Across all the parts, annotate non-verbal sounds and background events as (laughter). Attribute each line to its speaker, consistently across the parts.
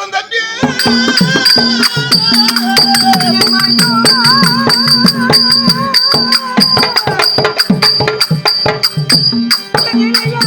Speaker 1: வரும் தம்பி
Speaker 2: ஊர் வெற்றியா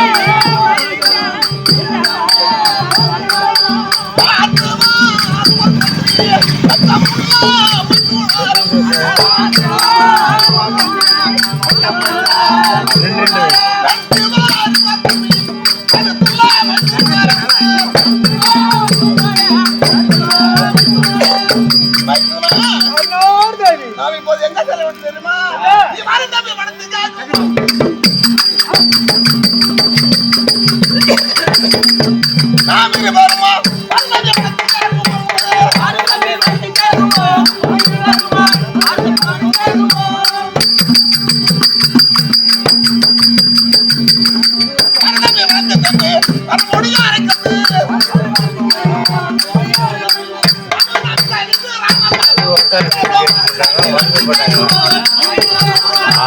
Speaker 1: நாம் இங்க வருமா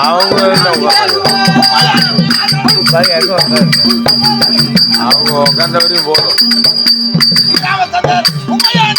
Speaker 2: அவங்க என்ன உட்காந்து எங்க உட்காந்து அவங்க உட்காந்த வரையும் போதும்
Speaker 1: ராமச்சந்தர் உண்மையான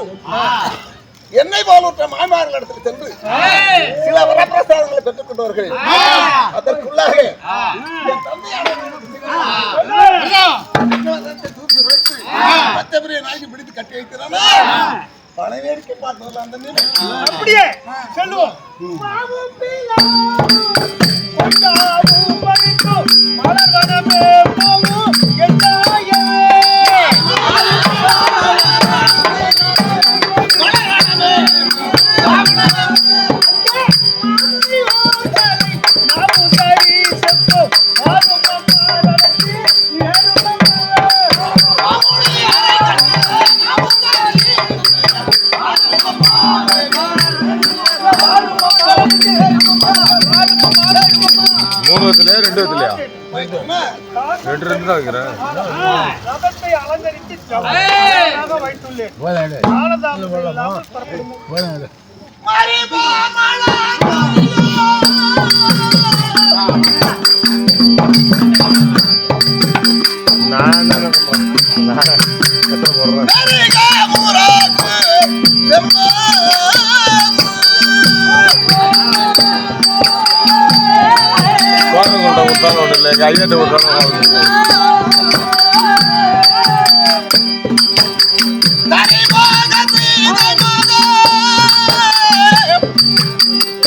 Speaker 1: சென்று என்னை போலுற்ற மாமார்கள் இடத்துக்கு சென்று சில வரப்பிரசாதங்களை பெற்றுக் கொண்டவர்கள். அதற்குள்ளாக பச்சைபுரிய நாய்க்கு பிடித்து கட்டி வைக்கிறானா பண வேடிக்கை பார்த்ததில்ல அந்த.
Speaker 3: அப்படியே சொல்லுவோம்.
Speaker 2: மூணு வயசுலயா ரெண்டு வயசுலயா? ரெண்டு ரெண்டு தான் வைக்கிறேன்.
Speaker 3: ரதத்தை அலங்கரித்து (laughs) ஜவஹராக வைத்துள்ளேன்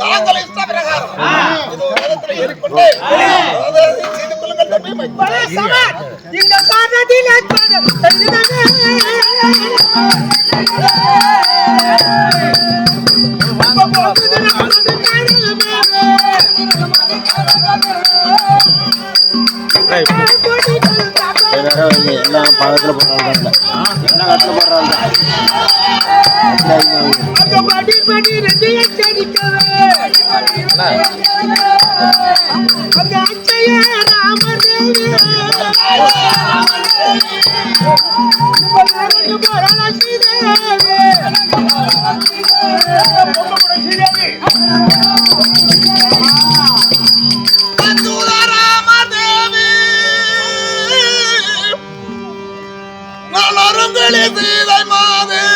Speaker 1: தாங்கள் இஷ்ட பிரகாரம். இது ஏறிக்கொண்டு அதாவது செய்து கொள்ளுங்கள் தம்பி மைத்துனா.
Speaker 3: இந்த காரணத்தில்
Speaker 2: எல்லாம் பழத்தில் போடுறாங்க என்ன போடுறாங்க
Speaker 1: நலருங்களே சீதை மாதே.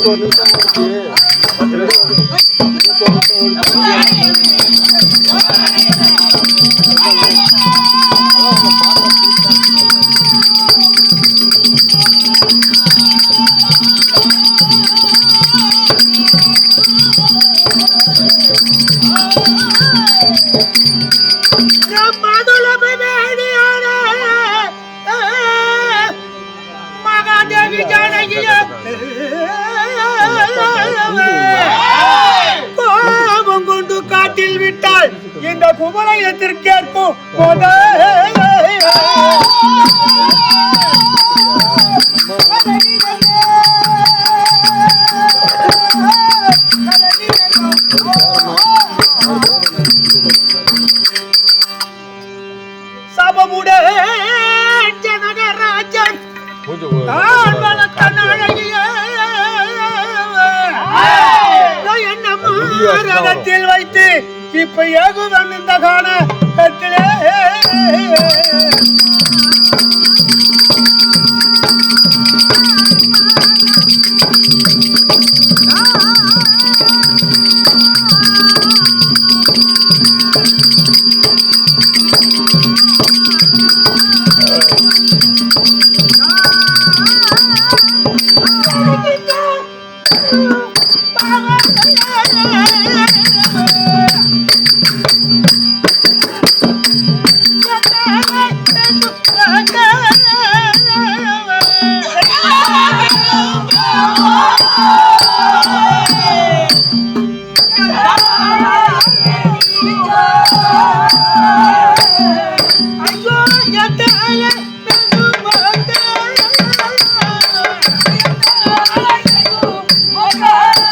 Speaker 1: நடக்க அவர் வாகுடன் ரதத்தை பூட்டு.
Speaker 3: குமரயத்திற்கேற்கும் சபமுட ஜனகராஜன் தான் வளர்த்த அழகிய என்ன வைத்து இப்ப ஏகுதன் இந்த காண கட்டிலே Thank. Yeah. அவர்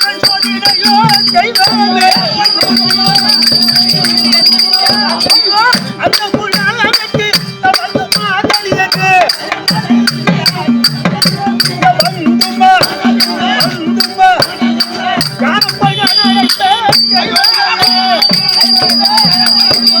Speaker 3: அந்த முன்னால வெட்டி வந்து மாதலியது வந்துமா வந்துமா யாரப்பா ஐயோ எந்த நாட்டை நான் எப்படி தட்ட போறேன் எப்படி எப்படி ஆனால் கேளுங்கள்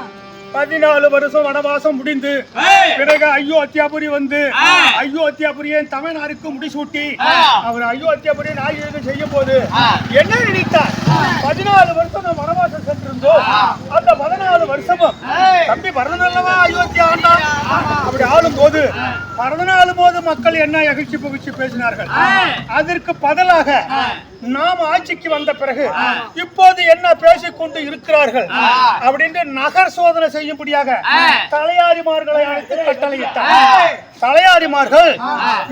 Speaker 3: பதினாலு வருஷம் வனவாசம் முடிந்து பிறகு ஐயோ அத்தியாபுரி வந்து ஐயோ அத்தியாபுரியை தமிழ்நாடுக்கு முடிசூட்டி அவர் ஐயோ அத்தியாபுரி நாயகம் செய்ய போது என்ன நினைத்தார்? பதினாலு வருஷம் நம்ம வனவாசம் சென்றிருந்தோம். அந்த பதினாலு வருஷமும் தம்பி பரதநல்லவா அயோத்தியா ஆண்டான் அப்படி ஆளும் போது பதினாலு போது மக்கள் என்ன எகிழ்ச்சி புகிழ்ச்சி பேசினார்கள்? அதற்கு பதிலாக நாம் ஆட்சிக்கு வந்த பிறகு இப்போது என்ன பேசிக்கொண்டு இருக்கிறார்கள்? அப்படின்னு நகர் சோதனை செய்யும்படியாக தலையாரிமார்களை அழைத்து கட்டளையிட்டார். தலையாரிமார்கள்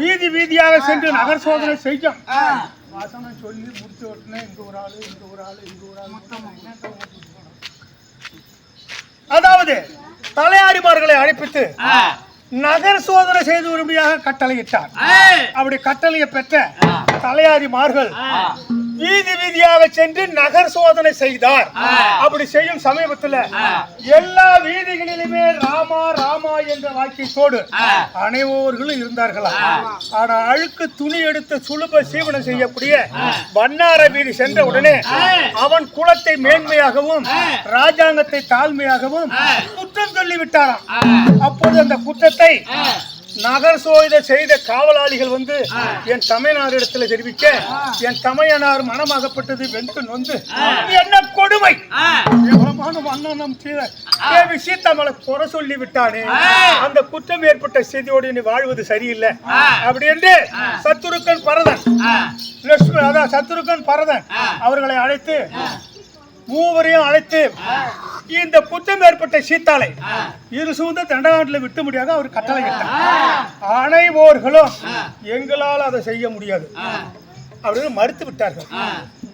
Speaker 3: வீதி வீதியாக சென்று நகர் சோதனை செய்யும் வாசனம் சொல்லி முடிச்ச உடனே இங்க ஒரு ஆளு இங்க ஒரு ஆளு இங்க ஒரு ஆளு. அதாவது தலையாரிமார்களை அழைப்பித்து நகர் சோதனை செய்து வரும்படியாக கட்டளையிட்டார். அப்படி கட்டளையை பெற்ற தலையாரிமார்கள் வீதி வீதியாக சென்று நகர் சோதனை செய்தார். அப்படி செய்யும் சமீபத்துல எல்லா வீதிகளிலுமே ராமா ராமா என்ற வாக்கியத்தோடு அனைவர்களும் இருந்தார்களா? ஆனா அழுக்கு துணி எடுத்து சுலுப சீவனம் செய்யக்கூடிய வண்ணார வீதி சென்ற உடனே அவன் குலத்தை மேன்மையாகவும் ராஜாங்கத்தை தாழ்மையாகவும் குற்றம் சொல்லி விட்டாராம் அப்போது அந்த குற்றத்தை நகர் சோதனை செய்த காவலாளிகள் வந்து என் தமையனார் இடத்துல தெரிவிக்க என் தமையனார் மனமாகப்பட்டது வெந்து நொந்து "இது என்ன கொடுமை? மன்னனம் தேவி சீதாமலை குறை சொல்லி விட்டானே அந்த குற்றம் ஏற்பட்ட செய்தியோடு நீ வாழ்வது சரியில்லை. அப்படி என்று சத்துருக்கன் பரதன் லட்சுமி அதான் சத்துருக்கன் பரதன் அவர்களை அழைத்து மூவரையும் அழைத்து இந்த புத்தம் ஏற்பட்ட சீத்தாலை இரு சூழ்ந்த தண்டகாட்டில் விட்டு முடியாது அவர் கட்டளை அனைவோர்களும் எங்களால் அதை செய்ய முடியாது. அவர்கள் மறுத்து விட்டார்கள்.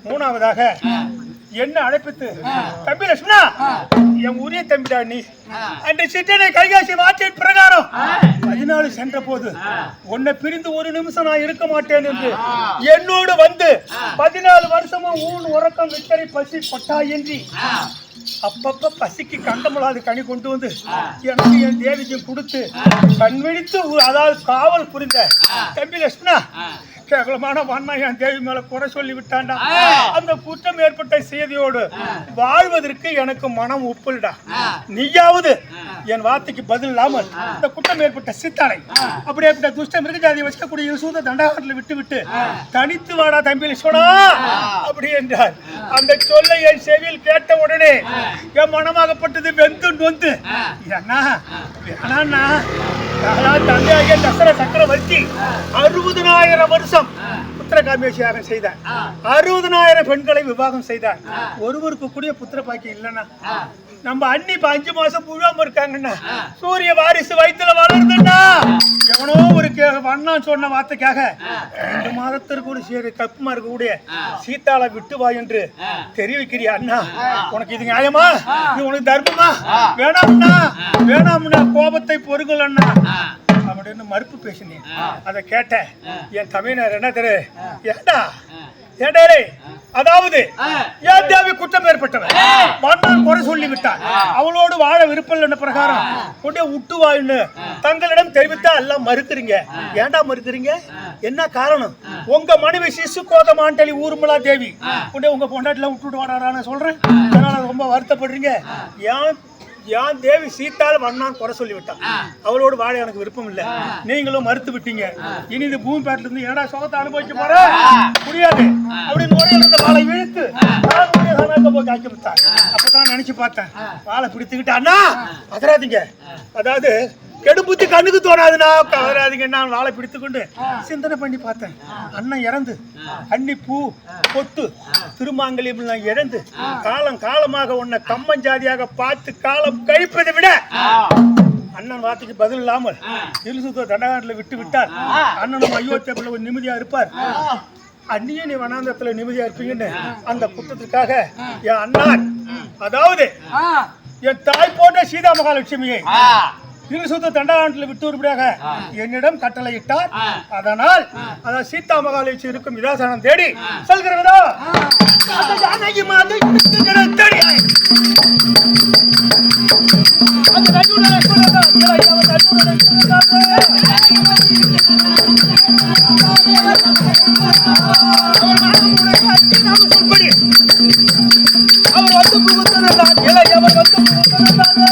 Speaker 3: மூணாவதாக என்ன அழைப்பித்து தம்பி லட்சுமணா என் உரிய தம்பிடா நீ. அந்த சிட்டனை கைகாசி மாற்றின் பிரகாரம் பதினாலு சென்ற போது உன்னை பிரிந்து ஒரு நிமிஷம் நான் இருக்க மாட்டேன் என்று என்னோடு வந்து பதினாலு வருஷமா ஊன் உறக்கம் வித்தரை பசி பட்டாயின்றி அப்பப்ப பசிக்கு கண்டமுலாது கனி கொண்டு வந்து எனக்கு என் தேவிக்கும் கொடுத்து கண்விழித்து அதாவது காவல் புரிந்த தம்பி லட்சுமணா கேவலமான வண்ணா என் தேவி மேல குறை சொல்லி விட்டான்டா அந்த குற்றம் ஏற்பட்ட செய்தியோடு வாழ்வதற்கு எனக்கு மனம் ஒப்புல்டா. நீயாவது என் வார்த்தைக்கு பதில் இல்லாமல் இந்த குற்றம் ஏற்பட்ட சித்தானை அப்படியேப்பட்ட துஷ்ட மிருகஜாதியை வச்சுக்கக்கூடிய சூத தண்டகாட்டில் விட்டு விட்டு தனித்து வாடா தம்பி லட்சுமணா அப்படி என்றார். அந்த சொல்லை என் செவியில் கேட்ட உடனே என் மனமாகப்பட்டது வெந்து நொந்து. என்ன வேணாண்ணா தந்தையாகிய தசர சக்கரவர்த்தி அறுபதனாயிரம் வருஷம் புத்திர காமேஷியாக செய்தார் அறுபதனாயிரம் பெண்களை விவாகம் செய்தார். ஒருவருக்கு கூடிய புத்திர பாக்கியம் இல்லைன்னா நம்ம அண்ணி இப்ப அஞ்சு மாசம் புழுவாம இருக்காங்கண்ணா. சூரிய வாரிசு வயித்துல வளருதுன்னா எவனோ ஒரு கே- வண்ணான் சொன்ன வார்த்தைக்காக ரெண்டு மாதத்திற்கு ஒரு சேரு கப்புமா இருக்கக்கூடிய சீதாளை விட்டு வா என்று தெரிவிக்கிறியா அண்ணா? உனக்கு இது நியாயமா? இது உனக்கு தர்மமா? வேணாம்ண்ணா. வேணாம்ண்ணா. கோபத்தை பொறுங்கள் அண்ணா அப்படின்னு மறுப்பு பேசினேன். அதை கேட்டேன். என் தமிழர் என்ன தெரு? ஏண்டா? ஏண்டா டேய்? அதாவது ஏன் தேவி குற்றம் ஏற்பட்டவன். மன்னன் குறை சொல்லி விட்டான் அவளோடு வாழ விருப்பம் என்ற பிரகாரம் கொண்டே விட்டு வாயின்னு தங்களிடம் தெரிவித்தா எல்லாம் மறுக்கிறீங்க ஏன்டா மறுக்கிறீங்க என்ன காரணம்? உங்க மனைவி சிசு கோத மாண்டலி ஊர்மலா தேவி. கொண்டே உங்க பொண்டாட்டில விட்டுட்டு வாடாரான்னு சொல்றேன். அதனால ரொம்ப வருத்தப்படுறீங்க. ஏன் ஏன் தேவி சீத்தால் வண்ணான் குறை சொல்லி விட்டான் அவளோடு வாழ எனக்கு விருப்பம் இல்ல நீங்களும் மறுத்து விட்டீங்க. இனி இது பூமி பேட்டில இருந்து ஏடா சுகத்தை அனுபவிக்க போற? முடியாது. அப்படின்னு ஒரே இருந்த வாழை இழுத்து காய்ச்சி விட்டான் அப்பதான் நினைச்சு பார்த்தேன். வாழை பிடித்துக்கிட்டு அண்ணா அதராதீங்க அதாவது கெடுபுத்தி கண்ணுக்கு தோணாதுன்னா கவராதீங்க நான் வாழை பிடித்துக்கொண்டு சிந்தனை பண்ணி பார்த்தேன். அண்ணன் இறந்து அன்னி பூ பொத்து திருமாங்கலியம் எல்லாம் இழந்து காலம் காலமாக உன்னை கம்மஞ்சாதியாக பார்த்து காலம் கழிப்பதை விட அண்ணன் வார்த்தைக்கு பதில் இல்லாமல் இருசுத்த தண்டகாட்டில் விட்டு விட்டார். அண்ணனும் அயோத்தியப்பில் ஒரு நிம்மதியா இருப்பார். அன்னியே நீ வனாந்தத்துல நிம்மதியா இருப்பீங்கன்னு அந்த குற்றத்துக்காக என் அண்ணன் அதாவது என் தாய் போன்ற சீதா மகாலட்சுமியை இருசுத்த தண்டகாண்டில் விட்டு ஒருபடியாக என்னிடம் கட்டளையிட்டார் அதனால் அதாவது சீதா மகாலட்சுமி இருக்கும் விதாசனம் தேடி செல்கிறதா. அவர் வந்து புகுத்தனதான் இலை அவர் வந்து புகுத்தனதானே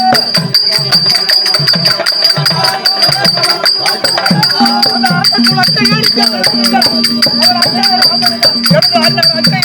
Speaker 3: அந்த ஆட்டன்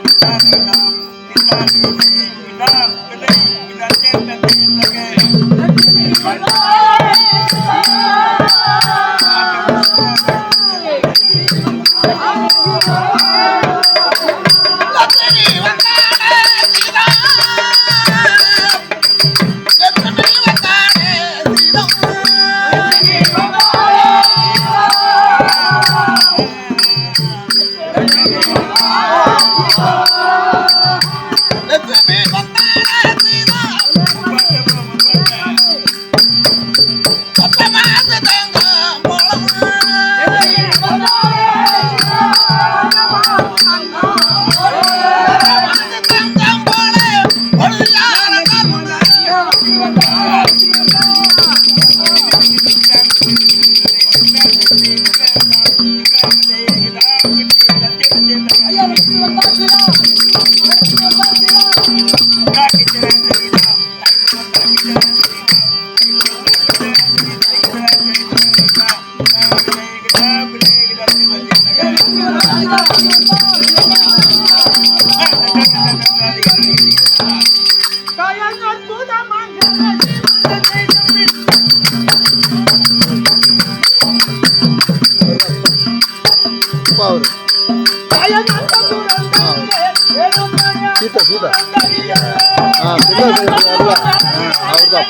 Speaker 3: குலத்தை எடுக்க
Speaker 1: Come on,
Speaker 3: காயங்கள் புதமங்கல
Speaker 2: சீதா சீதா. ஆ பிள்ளை அவர்தான்.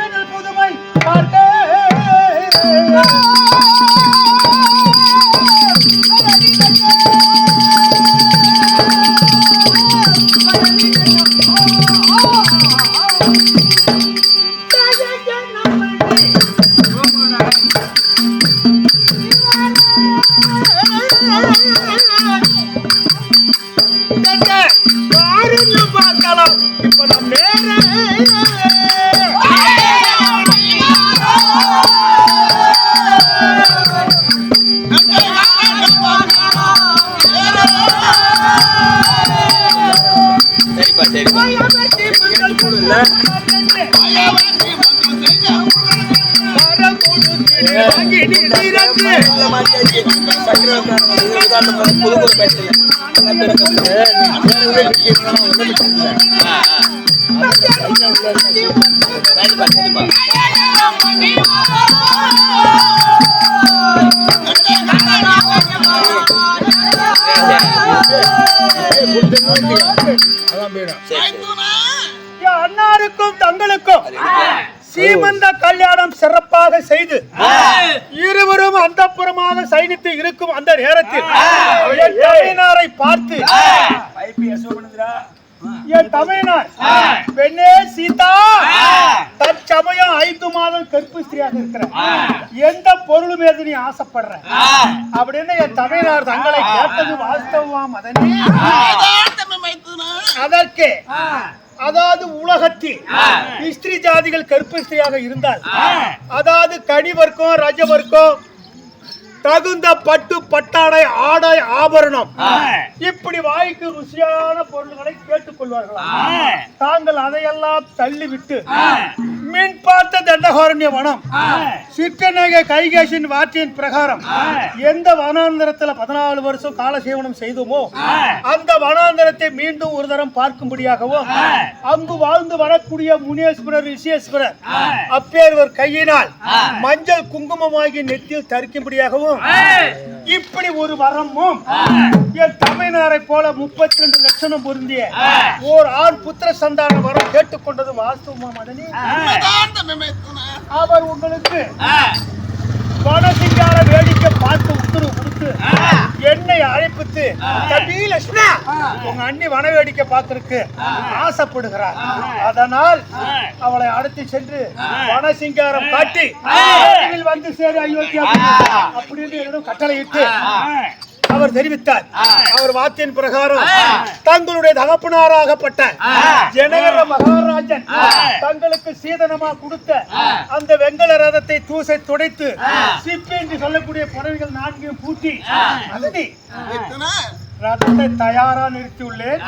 Speaker 3: இப்ப நம்ம Yeah.
Speaker 2: சரிப்பா சரிப்பா. சரிப்பா சரிப்பா
Speaker 3: அன்னாருக்கும் தங்களுக்கும் சீமந்த கல்யாணம் சிறப்பாக செய்து இருவரும் அந்தப்புறமாக சைனித்து இருக்கும் அந்த நேரத்தில் என் தமையனாரை பார்த்து என் தமையனார் பெண்ணே சீதா தற்சமயம் ஐந்து மாதம் கர்ப்பஸ்திரியாக இருக்கிற எந்த பொருளும் மீது நீ ஆசைப்படுற? அப்படின்னு என் தமையனார் தங்களை கேட்டது வாஸ்தவமா மதனே? அதற்கு அதாவது உலகத்தில் ஸ்திரீ ஜாதிகள் கருப்பஸ்திரியாக இருந்தால் அதாவது கனிவர்க்கம் ரஜவர்க்கம் தகுந்த பட்டு பட்டாடை ஆடை ஆபரணம் இப்படி வாய்க்கு ருசியான பொருள்களை கேட்டுக் கொள்வார்களாம் தாங்கள் அதையெல்லாம் தள்ளிவிட்டு மீன் பார்த்த தண்டகாரண்ய வனம் சிற்றநகை கைகேசின் வார்த்தையின் பிரகாரம். எந்த வனாந்தரத்துல பதினாலு வருஷம் காலசேவனம் செய்தோமோ அந்த வனாந்தரத்தை மீண்டும் ஒரு தரம் பார்க்கும்படியாகவும் அங்கு வாழ்ந்து வரக்கூடிய முனேஸ்வரர் ரிஷியேஸ்வரர் அப்பேர்வர் கையினால் மஞ்சள் குங்குமமாகி நெத்தியில் தரிக்கும்படியாகவும் இப்படி ஒரு வரமும் என் தமிழ்நாரை போல முப்பத்தி ரெண்டு லட்சணம் பொருந்திய ஓர் ஆண் புத்திர சந்தான வரம் கேட்டுக்கொண்டது வாஸ்தவமா மதனி? அவர் உங்களுக்கு வனசிங்கார வேடிக்கை பார்த்து என்னை அழைப்பித்து தம்பி லட்சுமணா உங்க அண்ணி வன வேடிக்கை பார்க்கறதுக்கு ஆசைப்படுகிறார். அதனால் அவளை அழைத்து சென்று வனசிங்காரம் காட்டி வந்து சேரு அயோத்தியா அப்படின்னு கட்டளையிட்டு அவர் தெரிவித்தார். அவர் வாத்தின் பிரகாரம் தங்களுடைய தகப்பனாராகப்பட்ட ஜனகர மகாராஜன் தங்களுக்கு சீதனமா கொடுத்த அந்த வெங்கல ரதத்தை தூசை துடைத்து சிப்பி என்று சொல்லக்கூடிய புடவைகள் நான்கையும் பூட்டி ரதத்தை தயாரா நிறுத்தியுள்ளேன்.